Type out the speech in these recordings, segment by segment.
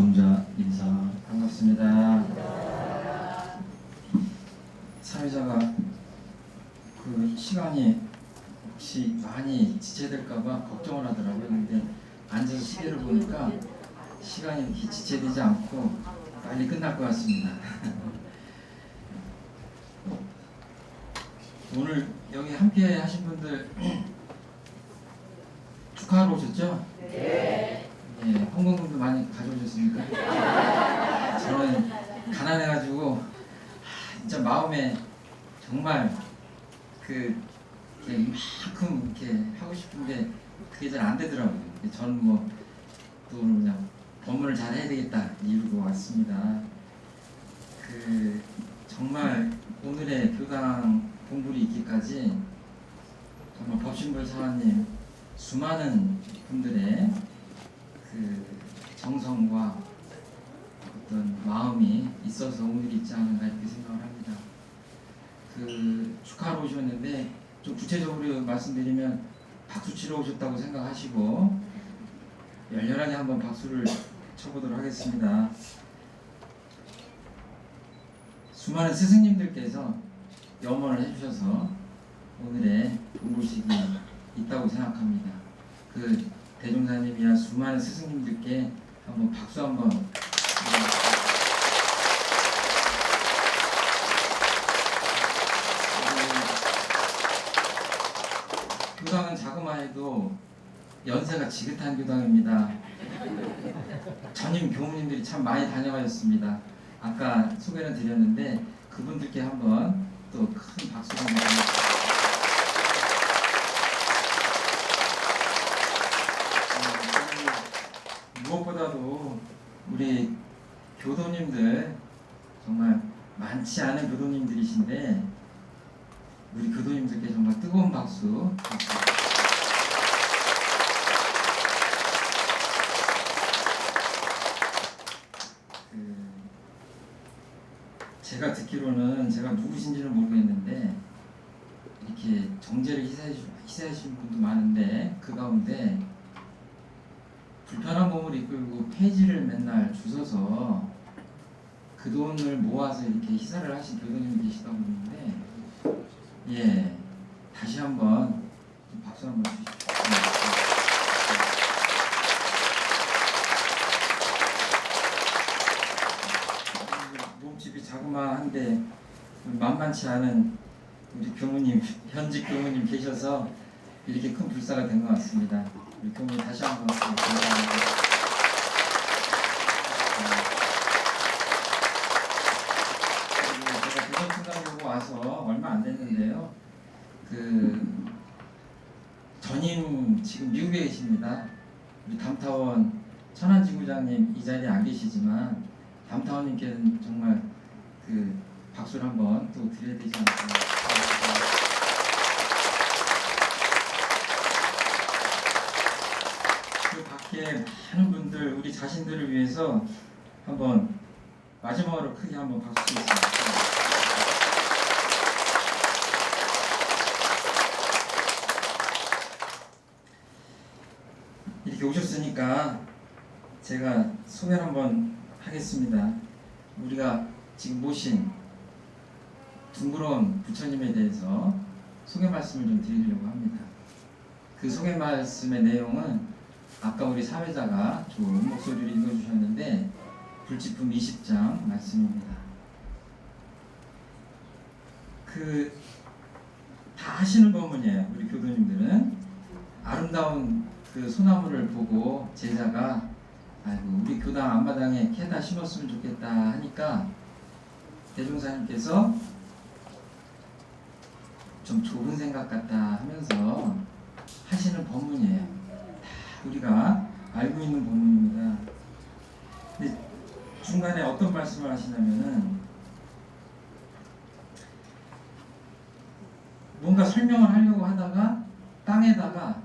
정자 인사 반갑습니다. 사회자가 그 시간이 혹시 많이 지체될까봐 걱정을 하더라고요. 근데 앉아서 시계를 보니까 시간이 이렇게 지체되지 않고 빨리 끝날 것 같습니다. 오늘 여기 함께 하신 분들 축하하러 오셨죠? 네. 예, 홍콩분도 많이 가져오셨습니까? 저는 가난해가지고 하, 진짜 마음에 정말 그 이만큼 이렇게 하고 싶은데 그게 잘 안 되더라고요. 저는 뭐또 그냥 법문을 잘 해야 되겠다 이러고 왔습니다. 그 정말 오늘의 교당 공부를 있기까지 정말 법신불 사관님 수많은 분들의 그 정성과 어떤 마음이 있어서 오늘 있지 않은가 이렇게 생각을 합니다. 그 축하하러 오셨는데 좀 구체적으로 말씀드리면 박수 치러 오셨다고 생각하시고 열렬하게 한번 박수를 쳐보도록 하겠습니다. 수많은 스승님들께서 염원을 해주셔서 오늘의 동불식이 있다고 생각합니다. 그 대종사님이야 수많은 스승님들께 한번 박수 한번 그 교당은 자그마해도 연세가 지긋한 교당입니다. 전임 교무님들이 참 많이 다녀가셨습니다. 아까 소개를 드렸는데 그분들께 한번 또 큰 박수를 한번 음, 무엇보다도 우리 교도님들 정말 많지 않은 교도님들이신데 우리 교도님들께 정말 뜨거운 박수. 그 제가 듣기로는 제가 누구신지는 모르겠는데 이렇게 정제를 희생해 희생하신 분도 많은데 그 가운데 몸을 이끌고 폐지를 맨날 주워서 그 돈을 모아서 이렇게 희사를 하신 교도님이 계시다고 그러는데 예 다시 한번 좀 박수 한번 주십시오. 네. 몸집이 자그마한데 만만치 않은 우리 교무님 현직 교무님 계셔서 이렇게 큰 불사가 된 것 같습니다. 우리 교무님 다시 한번 감사합니다. 제가 대전 순간보고 와서 얼마 안 됐는데요. 그 전임 지금 미국에 계십니다. 우리 담타원 천안지구장님 이 자리에 안 계시지만 담타원님께는 정말 그 박수를 한번 또 드려야 되지 않을까. 그 밖에 많은 분들 우리 자신들을 위해서 한번 마지막으로 크게 한번 박수 치겠습니다. 이렇게 오셨으니까 제가 소개를 한번 하겠습니다. 우리가 지금 모신 둥그러운 부처님에 대해서 소개 말씀을 좀 드리려고 합니다. 그 소개 말씀의 내용은 아까 우리 사회자가 좋은 목소리를 읽어주셨는데 불지품 20장 말씀입니다. 그다 하시는 법문이에요. 우리 교도님들은 아름다운 그 소나무를 보고 제자가 아이고 우리 교당 앞마당에 캐다 심었으면 좋겠다 하니까 대종사님께서 좀 좁은 생각 같다 하면서 하시는 법문이에요. 다 우리가 알고 있는 법문입니다. 중간에 어떤 말씀을 하시냐면은 뭔가 설명을 하려고 하다가 땅에다가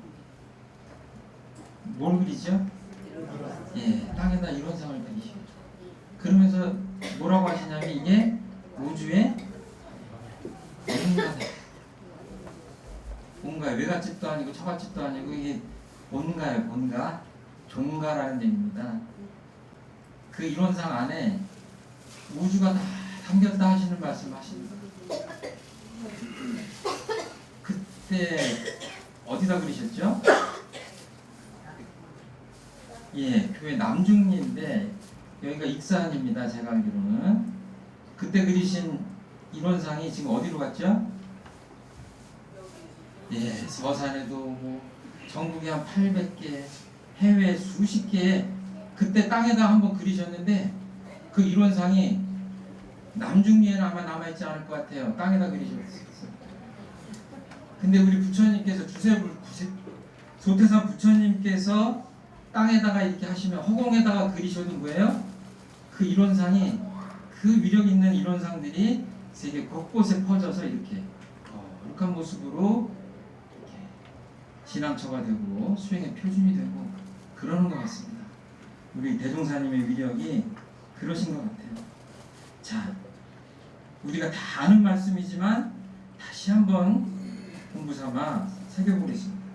뭘 그리죠? 예, 땅에다 이론상을 그리시죠. 그러면서 뭐라고 하시냐면 이게 우주의 온가다. 온가 외갓집도 아니고 처갓집도 아니고 이게 온가예요. 온가 종가라는 얘기입니다. 그 이론상 안에 우주가 다 담겼다 하시는 말씀 하십니다. 그때 어디다 그리셨죠? 예, 교회 남중리인데 여기가 익산입니다. 제가 알기로는 그때 그리신 이론상이 지금 어디로 갔죠? 예, 서산에도 뭐 전국에 한 800개, 해외 수십 개 그때 땅에다 한번 그리셨는데 그 이론상이 남중리에는 아마 남아있지 않을 것 같아요. 땅에다 그리셨어요. 근데 우리 부처님께서 주세불 구세- 소태산 부처님께서 땅에다가 이렇게 하시면 허공에다가 그리셔도 뭐예요? 그 이론상이 그 위력 있는 이론상들이 세계 곳곳에 퍼져서 이렇게 거룩한 모습으로 이렇게 진앙처가 되고 수행의 표준이 되고 그러는 것 같습니다. 우리 대종사님의 위력이 그러신 것 같아요. 자, 우리가 다 아는 말씀이지만 다시 한번 공부 삼아 새겨보겠습니다.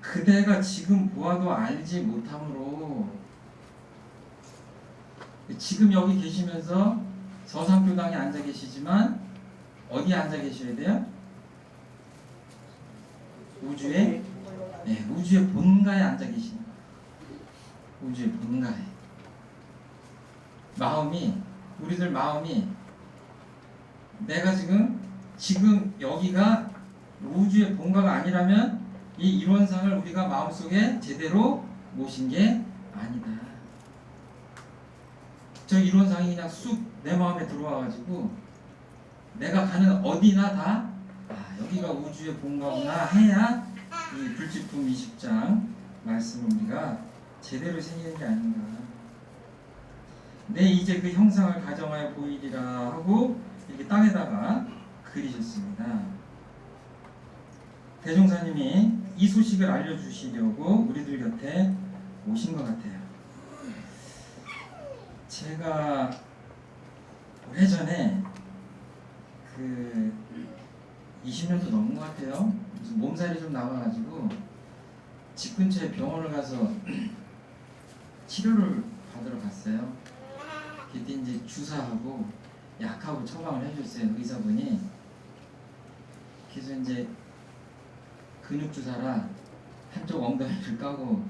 그대가 지금 보아도 알지 못함으로 지금 여기 계시면서 서상교당에 앉아 계시지만 어디에 앉아 계셔야 돼요? 우주의 네, 우주의 본가에 앉아 계시는 거예요. 우주의 본가에 마음이 우리들 마음이 내가 지금 지금 여기가 우주의 본가가 아니라면 이 이론상을 우리가 마음속에 제대로 모신 게 아니다. 저 이론상이 그냥 쑥 내 마음에 들어와가지고 내가 가는 어디나 다 아, 여기가 우주의 본가구나 해야 이 불지품 20장 말씀을 우리가 제대로 새기는 게 아닌가. 내 이제 그 형상을 가정하여 보이리라 하고 이렇게 땅에다가 그리셨습니다. 대종사님이 이 소식을 알려주시려고 우리들 곁에 오신 것 같아요. 제가 오래전에 그 20년도 넘은 것 같아요. 무슨 몸살이 좀 나와가지고 집 근처에 병원을 가서 치료를 받으러 갔어요. 그때 이제 주사하고 약하고 처방을 해줬어요 의사분이. 그래서 이제 근육 주사라 한쪽 엉덩이를 까고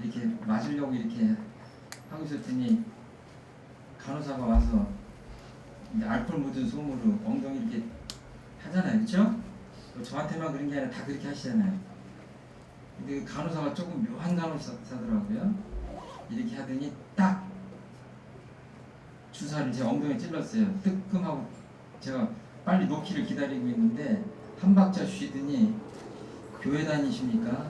이렇게 맞으려고 이렇게 하고 있었더니 간호사가 와서 알코올 묻은 솜으로 엉덩이 이렇게 하잖아요, 그렇죠? 저한테만 그런 게 아니라 다 그렇게 하시잖아요. 근데 그 간호사가 조금 묘한 간호사더라고요. 이렇게 하더니 딱 주사를 제 엉덩이에 찔렀어요. 뜨끔하고 제가 빨리 놓기를 기다리고 있는데 한 박자 쉬더니 교회 다니십니까?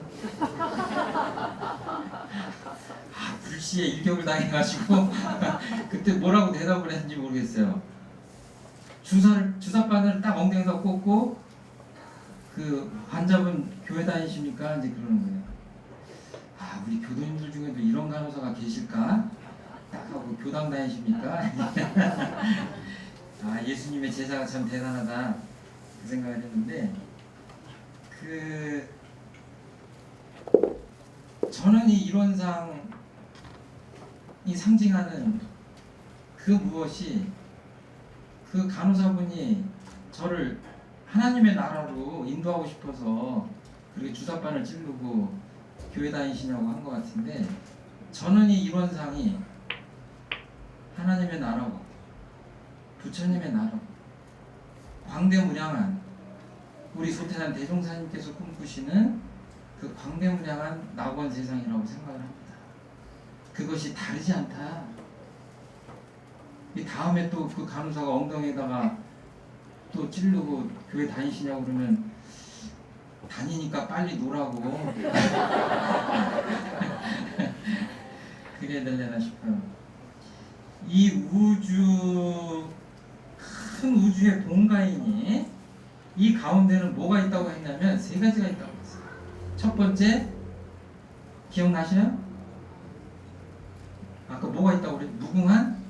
아 불시에 일격을 당해가지고 그때 뭐라고 대답을 했는지 모르겠어요. 주사를 주사바늘을 딱 엉덩이에다 꽂고 그 환자분 교회 다니십니까? 이제 그러는 거예요. 아 우리 교도님들 중에도 이런 간호사가 계실까? 딱 하고 교당 다니십니까? 아 예수님의 제자가 참 대단하다 그 생각을 했는데 그 저는 이 이론상이 상징하는 그 무엇이 그 간호사분이 저를 하나님의 나라로 인도하고 싶어서 그렇게 주사바늘 찌르고 교회 다니시냐고 한 것 같은데 저는 이 이론상이 하나님의 나라고 부처님의 나라고 광대무량한 우리 소태산 대종사님께서 꿈꾸시는 그 광대무량한 낙원 세상이라고 생각을 합니다. 그것이 다르지 않다. 이 다음에 또 그 간호사가 엉덩이에다가 또 찌르고 교회 다니시냐고 그러면 다니니까 빨리 놀라고 그래야 되려나 싶어요. 이 우주 큰 우주의 본가이니 이 가운데는 뭐가 있다고 했냐면 세 가지가 있다고 했어요. 첫 번째 기억나시나요? 아까 뭐가 있다고 그랬죠? 무궁한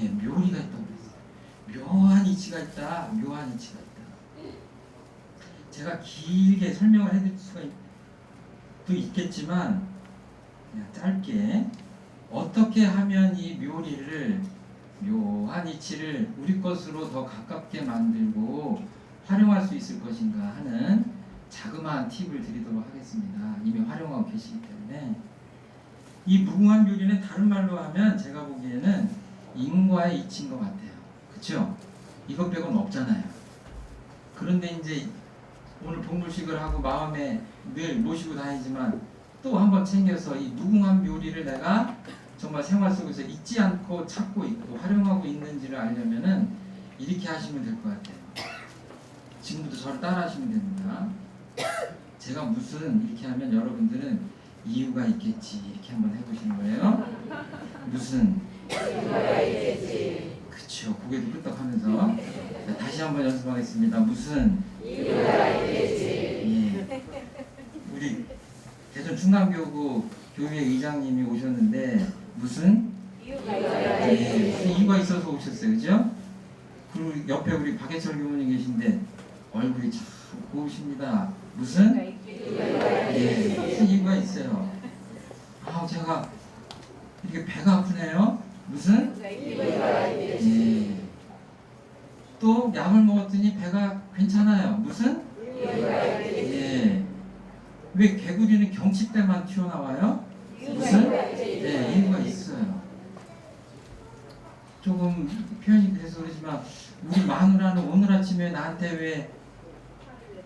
예, 묘리가 있다고 그랬어요. 묘한 이치가 있다. 묘한 이치가 있다. 제가 길게 설명을 해드릴 수가 있, 도 있겠지만 그냥 짧게 어떻게 하면 이 묘리를 묘한 이치를 우리 것으로 더 가깝게 만들고 활용할 수 있을 것인가 하는 자그마한 팁을 드리도록 하겠습니다. 이미 활용하고 계시기 때문에 이 무궁한 묘리는 다른 말로 하면 제가 보기에는 인과의 이치인 것 같아요. 그렇죠? 이것 빼고는 없잖아요. 그런데 이제 오늘 본불식을 하고 마음에 늘 모시고 다니지만 또 한 번 챙겨서 이 무궁한 묘리를 내가 정말 생활 속에서 잊지 않고 찾고 있고 활용하고 있는지를 알려면은 이렇게 하시면 될 것 같아요. 지금부터 저를 따라 하시면 됩니다. 제가 무슨 이렇게 하면 여러분들은 이유가 있겠지 이렇게 한번 해보시는 거예요. 무슨 그쵸 고개도 끄덕하면서 자, 다시 한번 연습하겠습니다. 무슨 예. 우리 대전 충남교구 교회 의장님이 오셨는데 무슨 예, 무슨 이유가 있어서 오셨어요, 그죠? 그리고 옆에 우리 박예철 교무님 계신데 얼굴이 참 고우십니다. 무슨 예, 무슨 이유가 있어요? 아, 제가 이렇게 배가 아프네요. 무슨 예. 또 약을 먹었더니 배가 괜찮아요. 무슨 예. 왜 개구리는 경치 때만 튀어나와요? 무슨? 네, 이유가 있어요. 조금 표현이 그래서 그러지만 우리 마누라는 오늘 아침에 나한테 왜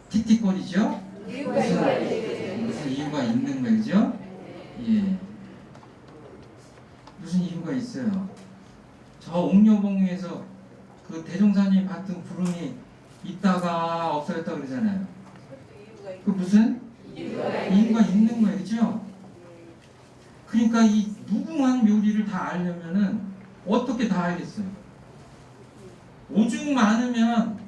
틱틱거리죠? 무슨, 무슨 이유가 있는 거죠? 예. 무슨 이유가 있어요. 저 옥녀봉에서 그 대종사님 봤던 구름이 있다가 없어졌다 그러잖아요. 그 무슨 이유가 있는 그렇죠? 그러니까 이 무궁한 묘리를 다 알려면은 어떻게 다 알겠어요? 오죽 많으면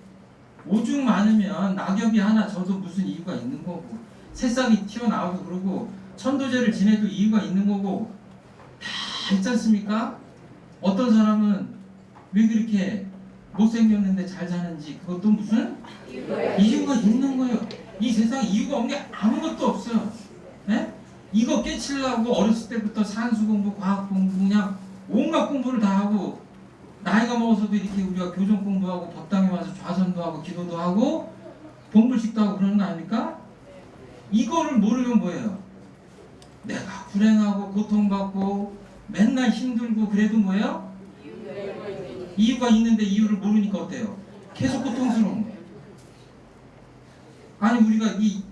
오죽 많으면 낙엽이 하나 져도 무슨 이유가 있는 거고 새싹이 튀어나와도 그러고 천도제를 지내도 이유가 있는 거고 않습니까? 어떤 사람은 왜 그렇게 못생겼는데 잘 사는지 그것도 무슨 이유가 있는 거예요. 이 세상에 이유가 없는 게 아무것도 없어요. 네? 이거 깨치려고 어렸을 때부터 산수 공부, 과학 공부 그냥 온갖 공부를 다 하고 나이가 먹어서도 이렇게 우리가 교정 공부하고 법당에 와서 좌선도 하고 기도도 하고 봉불식도 하고 그러는 거 아닙니까? 이거를 모르면 뭐예요? 내가 불행하고 고통받고 맨날 힘들고 그래도 뭐예요? 이유가 있는데 이유를 모르니까 어때요? 계속 고통스러운 거예요. 아니 우리가 이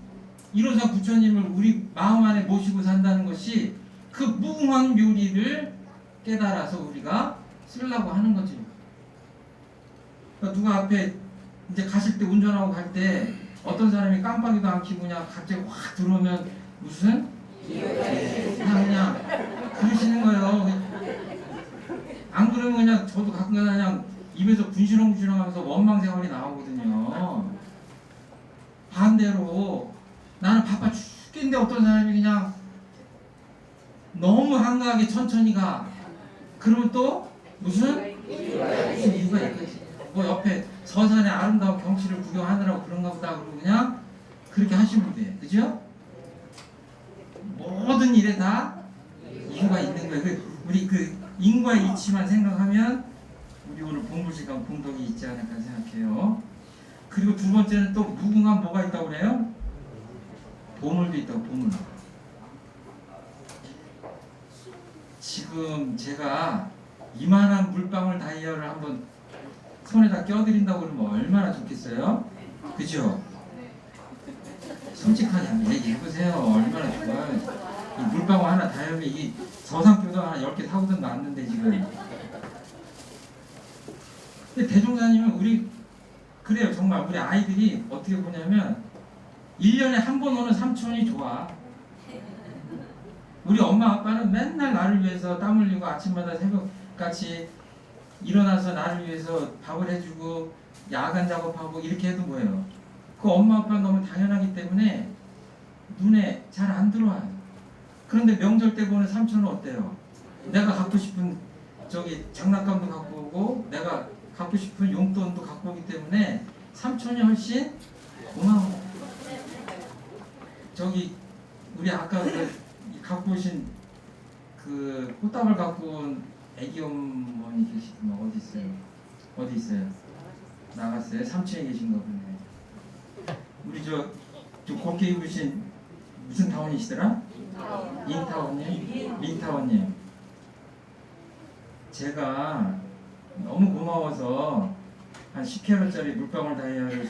일호상 부처님을 우리 마음 안에 모시고 산다는 것이 그 무궁한 묘리를 깨달아서 우리가 쓰려고 하는 거지. 그러니까 누가 앞에 이제 가실 때 운전하고 갈 때 어떤 사람이 깜빡이도 안 켜고 그냥 갑자기 확 들어오면 무슨 예, 그냥 그냥 그러시는 거예요. 안 그러면 그냥 저도 가끔 그냥 입에서 분시렁분시렁 하면서 원망 생활이 나오거든요. 반대로 나는 바빠 죽겠는데 어떤 사람이 그냥 너무 한가하게 천천히 가. 그러면 또 무슨 무슨 이유가 있겠지. 뭐 옆에 서산의 아름다운 경치를 구경하느라고 그런가 보다 그러고 그냥 그렇게 하시면 돼. 그죠? 모든 일에 다 이유가 있는 거예요. 그 우리 그 인과의 이치만 생각하면 우리 오늘 본부 시간 공덕이 있지 않을까 생각해요. 그리고 두 번째는 또 무궁한 뭐가 있다고 그래요? 보물도 있다고 보물. 지금 제가 이만한 물방울 다이얼을 한번 손에다 껴드린다고 그러면 얼마나 좋겠어요? 그죠? 솔직하게 얘기해보세요. 얼마나 좋아요. 이 물방울 하나 다이얼이 이 서상교도 하나 10개 사고도 났는데 지금. 근데 대종사님은 우리 그래요. 정말 우리 아이들이 어떻게 보냐면 1년에 한 번 오는 삼촌이 좋아. 우리 엄마 아빠는 맨날 나를 위해서 땀 흘리고 아침마다 새벽같이 일어나서 나를 위해서 밥을 해주고 야간 작업하고 이렇게 해도 뭐예요? 그 엄마 아빠는 너무 당연하기 때문에 눈에 잘 안 들어와요 그런데 명절 때 보는 삼촌은 어때요 내가 갖고 싶은 저기 장난감도 갖고 오고 내가 갖고 싶은 용돈도 갖고 오기 때문에 삼촌이 훨씬 고마워. 저기 우리 아까 그 갖고 오신 그 꽃다발 갖고 온 애기 어머니 계시더만 어디 있어요? 어디 있어요? 나갔어요? 3층에 계신가 보네. 우리 저, 저 곱게 입으신 무슨 타원이시더라? 인타원님? 린타원님. 제가 너무 고마워서 한 10kg짜리 물방울 다이아를 그,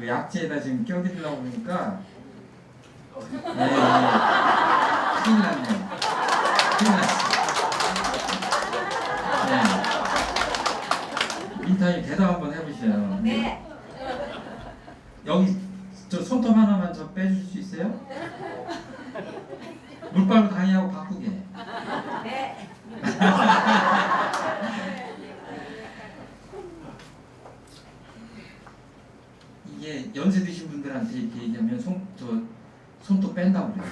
그 약재에다 지금 껴드리려고 그러니까 네, 네. 큰일 났네요. 큰일 났어. 네. 인타님 대답 한번 해보세요. 네. 여기 저 손톱 하나만 저 빼줄 수 있어요? 물방울 다이아하고 바꾸게. 네. 이게 연세 드신 분들한테 이렇게 얘기하면 손, 저, 손톱 뺀다고 그래요.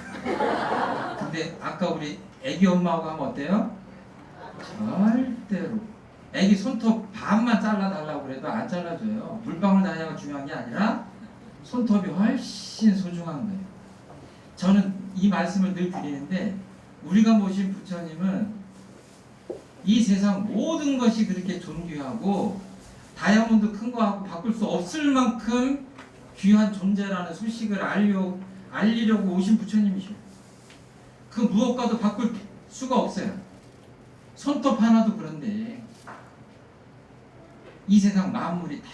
근데 아까 우리 애기 엄마하고 하면 어때요? 절대로. 애기 손톱 반만 잘라달라고 그래도 안 잘라줘요. 물방울 다이아가 중요한 게 아니라 손톱이 훨씬 소중한 거예요. 저는 이 말씀을 늘 드리는데 우리가 모신 부처님은 이 세상 모든 것이 그렇게 존귀하고 다이아몬드 큰 거하고 바꿀 수 없을 만큼 귀한 존재라는 소식을 알려, 알리려고 오신 부처님이셔요. 그 무엇과도 바꿀 수가 없어요. 손톱 하나도 그런데 이 세상 만물이 다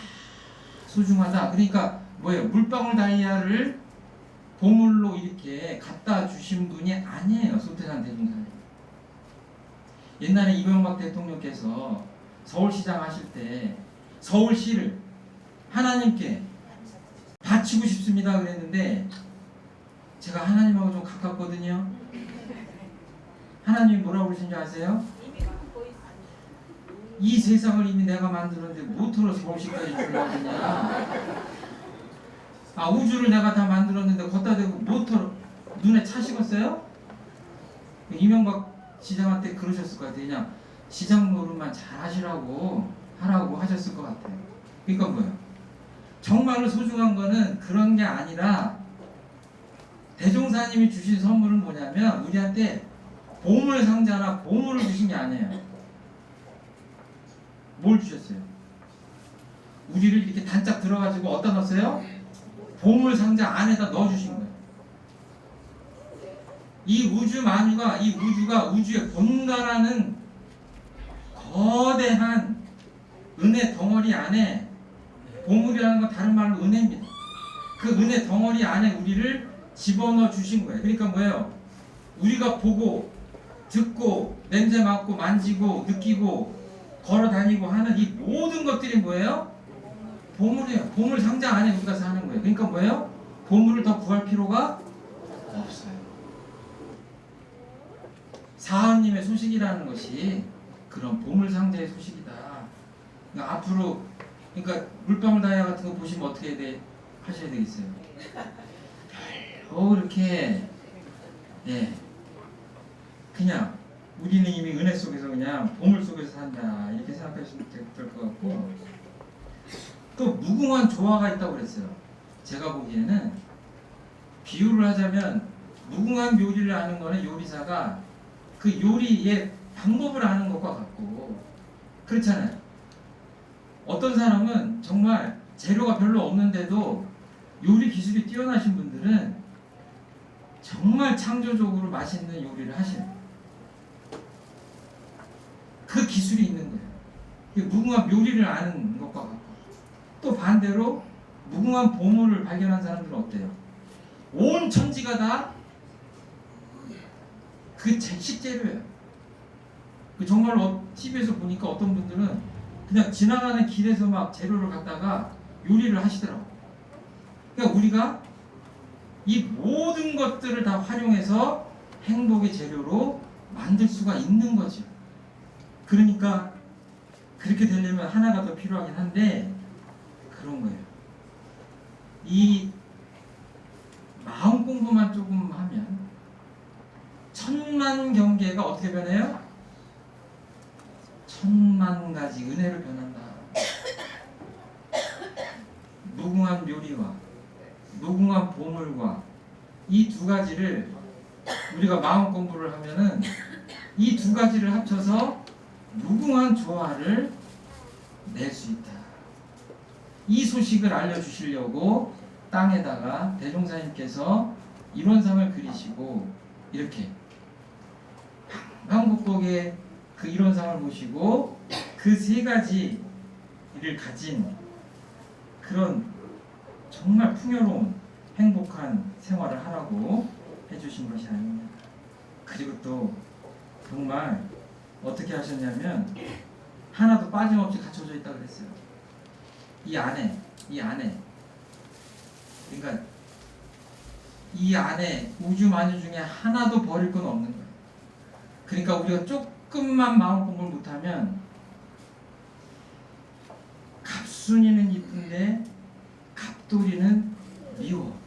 소중하다. 그러니까 뭐예요? 물방울 다이아를 보물로 이렇게 갖다 주신 분이 아니에요. 소태산 대종사님. 옛날에 이명박 대통령께서 서울시장 하실 때 서울시를 하나님께 바치고 싶습니다 그랬는데 제가 하나님하고 좀 가깝거든요. 하나님이 뭐라고 그러신지 아세요? 이 세상을 이미 내가 만들었는데 뭐터로 서울시까지 주려고 그냐 아 우주를 내가 다 만들었는데 걷다 대고 뭐터로 눈에 차 식었어요? 이명박 시장한테 그러셨을 것 같아요. 그냥 시장 노릇만 잘 하시라고 하라고 하셨을 것 같아요. 그러니까 뭐예요? 정말로 소중한 거는 그런 게 아니라 대종사님이 주신 선물은 뭐냐면 우리한테 보물 상자나 보물을 주신 게 아니에요. 뭘 주셨어요? 우리를 이렇게 단짝 들어가지고 어디다 넣었어요? 보물 상자 안에다 넣어주신 거예요. 이 우주 만유가 이 우주가 우주의 본가라는 거대한 은혜 덩어리 안에 보물이라는 건 다른 말로 은혜입니다. 그 은혜 덩어리 안에 우리를 집어넣어 주신 거예요. 그러니까 뭐예요? 우리가 보고 듣고 냄새 맡고 만지고 느끼고 걸어 다니고 하는 이 모든 것들이 뭐예요? 보물이에요. 보물 상자 안에 우리가 사는 거예요. 그러니까 뭐예요? 보물을 더 구할 필요가 없어요. 사하님의 소식이라는 것이 그런 보물 상자의 소식이다. 그러니까 앞으로 그러니까 물방울 다이아 같은 거 보시면 어떻게 돼 하셔야 되겠어요. 별로 이렇게 예 그냥 우리는 이미 은혜 속에서 그냥 보물 속에서 산다 이렇게 생각하시면 될 것 같고 또 무궁한 조화가 있다고 그랬어요. 제가 보기에는 비유를 하자면 무궁한 요리를 하는 거는 요리사가 그 요리의 방법을 아는 것과 같고 그렇잖아요. 어떤 사람은 정말 재료가 별로 없는데도 요리 기술이 뛰어나신 분들은 정말 창조적으로 맛있는 요리를 하시는 그 기술이 있는 거예요. 그 무궁한 요리를 아는 또 반대로 무궁한 보물을 발견한 사람들은 어때요? 온 천지가 다 그 식재료예요. 그 정말 로 TV에서 보니까 어떤 분들은 그냥 지나가는 길에서 막 재료를 갖다가 요리를 하시더라고. 그러니까 우리가 이 모든 것들을 다 활용해서 행복의 재료로 만들 수가 있는 거죠. 그러니까 그렇게 되려면 하나가 더 필요하긴 한데 그런 거예요. 이 마음 공부만 조금 하면 천만 경계가 어떻게 변해요? 천만 가지 은혜로 변한다. 무궁한 묘리와 무궁한 보물과 이 두 가지를 우리가 마음 공부를 하면은 이 두 가지를 합쳐서 무궁한 조화를 낼 수 있다. 이 소식을 알려주시려고 땅에다가 대종사님께서 이론상을 그리시고 이렇게 한국곡의 그 이론상을 보시고 그 세 가지를 가진 그런 정말 풍요로운 행복한 생활을 하라고 해주신 것이 아닙니다. 그리고 또 정말 어떻게 하셨냐면 하나도 빠짐없이 갖춰져 있다 그랬어요. 이 안에 이 안에 그러니까 이 안에 우주 만유 중에 하나도 버릴 건 없는 거예요. 그러니까 우리가 조금만 마음 공부를 못하면 갑순이는 이쁜데 갑돌이는 미워.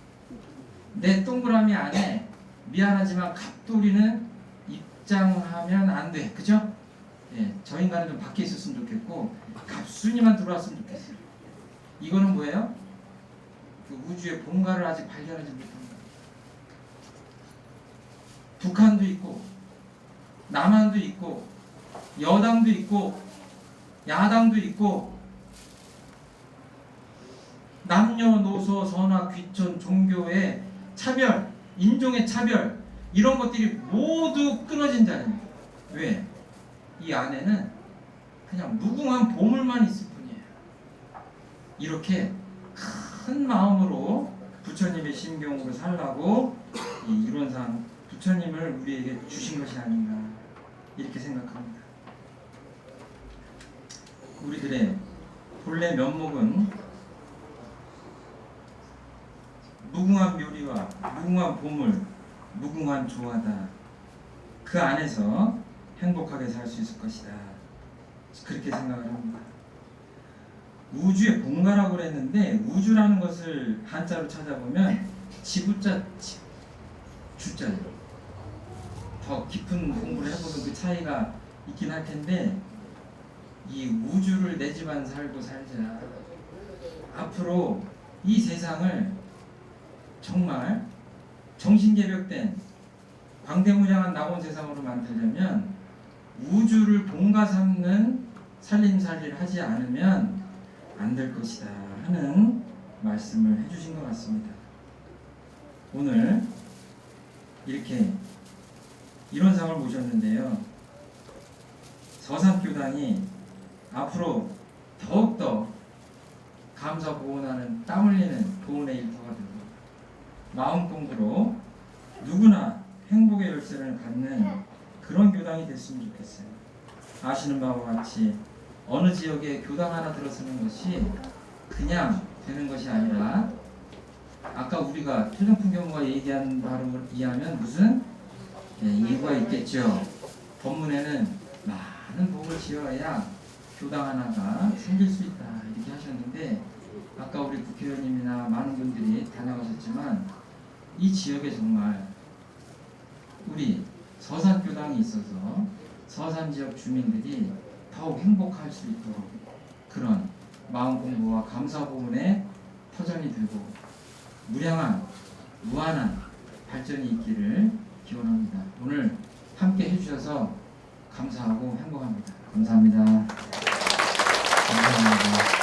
내 동그라미 안에 미안하지만 갑돌이는 입장하면 안 돼. 그죠? 예, 저 인간은 좀 밖에 있었으면 좋겠고 갑순이만 들어왔으면 좋겠어요. 이거는 뭐예요? 그 우주의 본가를 아직 발견하지 못한 거예요. 북한도 있고 남한도 있고 여당도 있고 야당도 있고 남녀노소 선악 귀천 종교의 차별 인종의 차별 이런 것들이 모두 끊어진 자리입니다. 왜? 이 안에는 그냥 무궁한 보물만 있을 뿐 이렇게 큰 마음으로 부처님의 심경으로 살라고 이 이론상 부처님을 우리에게 주신 것이 아닌가 이렇게 생각합니다. 우리들의 본래 면목은 무궁한 묘리와 무궁한 보물, 무궁한 조화다. 그 안에서 행복하게 살 수 있을 것이다. 그렇게 생각을 합니다. 우주의 본가라고 그랬는데 우주라는 것을 한자로 찾아보면 지구자 지, 주자예요. 더 깊은 공부를 해보면 그 차이가 있긴 할 텐데 이 우주를 내 집안 살고 살자. 앞으로 이 세상을 정말 정신개벽된 광대무량한 낙원 세상으로 만들려면 우주를 본가 삼는 살림살이를 하지 않으면 안 될 것이다 하는 말씀을 해주신 것 같습니다. 오늘 이렇게 이론상을 모셨는데요. 서산교당이 앞으로 더욱더 감사 보온하는 땀 흘리는 보온의 일터가 되고 마음 공부로 누구나 행복의 열쇠를 갖는 그런 교당이 됐으면 좋겠어요. 아시는 바와 같이 어느 지역에 교당 하나 들어서는 것이 그냥 되는 것이 아니라 아까 우리가 최종풍경과 얘기한 바로 이하면 무슨 예, 이유가 있겠죠. 법문에는 많은 복을 지어야 교당 하나가 생길 수 있다 이렇게 하셨는데 아까 우리 국회의원님이나 많은 분들이 다녀가셨지만 이 지역에 정말 우리 서산 교당이 있어서 서산 지역 주민들이 더욱 행복할 수 있도록 그런 마음 공부와 감사 부분에 터전이 되고 무량한 무한한 발전이 있기를 기원합니다. 오늘 함께 해주셔서 감사하고 행복합니다. 감사합니다. 감사합니다.